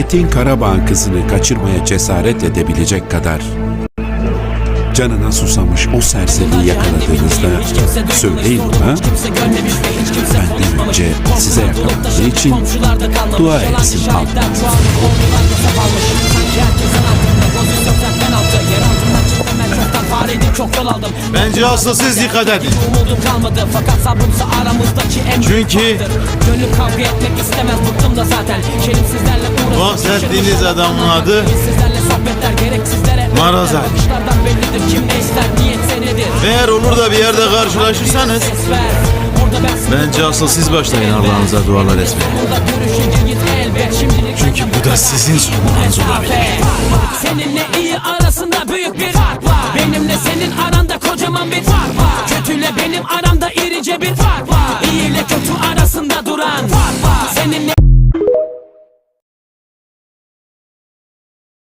Çetin Karabağ'ın kızını kaçırmaya cesaret edebilecek kadar canına susamış o serseriyi yakaladığınızda söyleyin ona benden önce size yakalandığı için dua etsin aldım Bence siz dikkat edin. Umudum kalmadı fakat sabrımsa büyük Çünkü-. Gönül kavga etmek istemez bıktım da zaten Şerifsizlerle uğraşıp Bahsettiğiniz adamın adı Sizlerle sohbetler gereksizlere Marazan. Bakışlardan bellidir kim ne ister niyet senedir Eğer olur da bir yerde karşılaşırsanız bence asıl siz başlayın Allah'ınıza dualar etmeye. Çünkü bu da sizin sorunlarınız olabilir. Seninle iyi arasında büyük bir fark var Benimle senin aranda kocaman bir fark var Kötüyle benim aramda